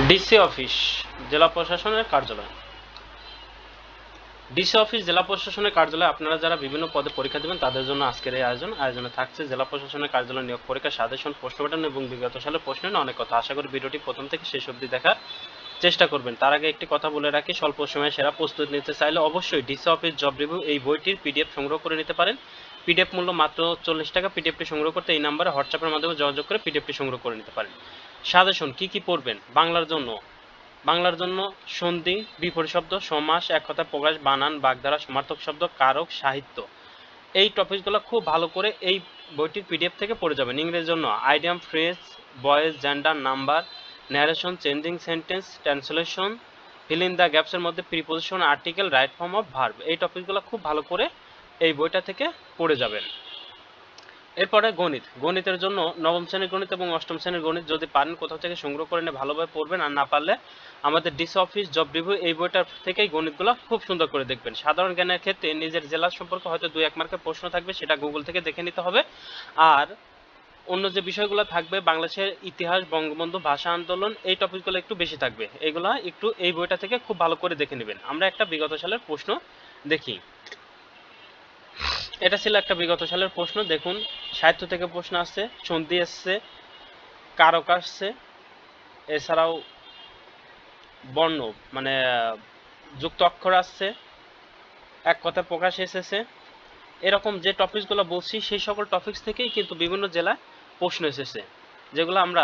DC office, জেলা প্রশাসনের কার্যালয়। ডিসি অফিস, জেলা প্রশাসনের কার্যালয়ে আপনারা যারা বিভিন্ন পদে পরীক্ষা দেবেন, তাদের জন্য আজকের এই আয়োজন। আয়োজনে থাকছে জেলা প্রশাসনের কার্যালয় নিয়োগ পরীক্ষা, সাজেশন, প্রশ্ন প্যাটার্ন এবং বিগত সালের প্রশ্ন নিয়ে অনেক কথা। আশা করি ভিডিওটি প্রথম থেকে শেষ অবধি দেখার চেষ্টা করবেন। তার আগে একটি কথা বলে রাখি, স্বল্প সময়ে সেরা প্রস্তুতি নিতে চাইলে অবশ্যই ডিসি অফিস জব রিভিউ এই বইটির পিডিএফ সংগ্রহ করে নিতে পারেন। পিডিএফ মূল্য মাত্র চল্লিশ টাকা পিডিএফটি সংগ্রহ করতে এই নাম্বারে হোয়াটসঅ্যাপের মাধ্যমে যোগাযোগ করে পিডিএফটি সংগ্রহ করে নিতে পারেন। সাজেশন কি কি পড়বেন? বাংলার জন্য। বাংলার জন্য সন্ধি, বিপরীত শব্দ, সমাস, এক কথা প্রকাশ, বানান, বাগধারা, সমার্থক শব্দ, কারক, সাহিত্য। এই টপিকগুলো খুব ভালো করে এই বইটির পিডিএফ থেকে পড়ে যাবেন। ইংরেজির জন্য idiom, phrase voice gender, number narration changing sentence translation fill in the গ্যাপসের মধ্যে preposition article right form of verb এই টপিকগুলো খুব ভালো করে এই বইটা থেকে পড়ে যাবেন। এরপরে গণিত। গণিতের জন্য নবম শ্রেণির গণিত এবং অষ্টম শ্রেণির গণিত যদি পারেন, কোথাও থেকে সংগ্রহ করে নিয়ে ভালোভাবে পড়বেন, আর না পারলে আমাদের ডিসি অফিস, জব রিভিউ এই বইটার থেকেই গণিতগুলো খুব সুন্দর করে দেখবেন। সাধারণ জ্ঞানের ক্ষেত্রে নিজের জেলা সম্পর্কে হয়তো দুই, এক মার্কের প্রশ্ন থাকবে, সেটা গুগল থেকে দেখে নিতে হবে। আর অন্য যে বিষয়গুলো থাকবে, বাংলাদেশের ইতিহাস, বঙ্গবন্ধু, ভাষা আন্দোলন, এই টপিকগুলো একটু বেশি থাকবে। এগুলা একটু এই বইটা থেকে খুব ভালো করে দেখে নেবেন। আমরা একটা বিগত সালের প্রশ্ন দেখি। এটা ছিল একটা বিগত সালের প্রশ্ন, দেখুন, সাহিত্য থেকে প্রশ্ন আসছে, সন্ধি এসছে, কারক আসছে, এছাড়াও বর্ণ মানে যুক্ত অক্ষর আসছে, এক কথা প্রকাশ এসেছে। এরকম যে টপিকসগুলো বলছি, সেই সকল টপিকস থেকেই কিন্তু বিভিন্ন জেলায় প্রশ্ন এসেছে, যেগুলো আমরা